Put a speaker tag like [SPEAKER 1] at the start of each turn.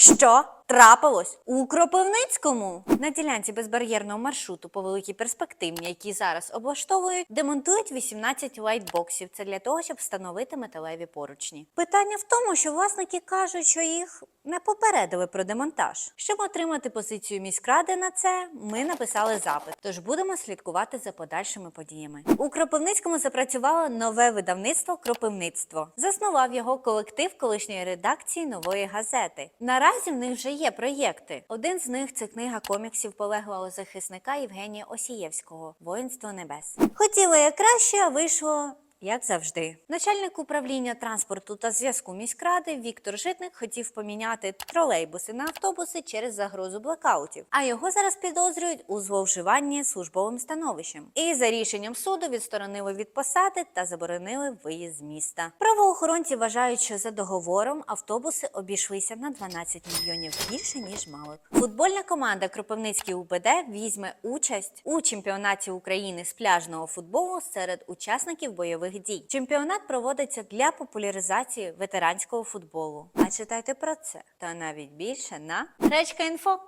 [SPEAKER 1] Що трапилось у Кропивницькому? На ділянці безбар'єрного маршруту по великій перспективні, які зараз облаштовують, демонтують 18 лайтбоксів. Це для того, щоб встановити металеві поручні. Питання в тому, що власники кажуть, що їх не попередили про демонтаж. Щоб отримати позицію міськради на це, ми написали запит. Тож будемо слідкувати за подальшими подіями. У Кропивницькому запрацювало нове видавництво Кропивництво. Заснував його колектив колишньої редакції нової газети. Наразі в них вже є проєкти. Один з них це книга коміксів полеглого захисника Євгенія Осієвського Воїнство небес. Хотіла я краще, а вийшло. Як завжди, начальник управління транспорту та зв'язку міськради Віктор Житник хотів поміняти тролейбуси на автобуси через загрозу блекаутів, а його зараз підозрюють у зловживанні службовим становищем. І за рішенням суду відсторонили від посади та заборонили виїзд з міста. Правоохоронці вважають, що за договором автобуси обійшлися на 12 мільйонів більше ніж мали. Футбольна команда Кропивницький УБД візьме участь у чемпіонаті України з пляжного футболу серед учасників бойових дій. Чемпіонат проводиться для популяризації ветеранського футболу. А читайте про це та навіть більше на Гречка.Інфо.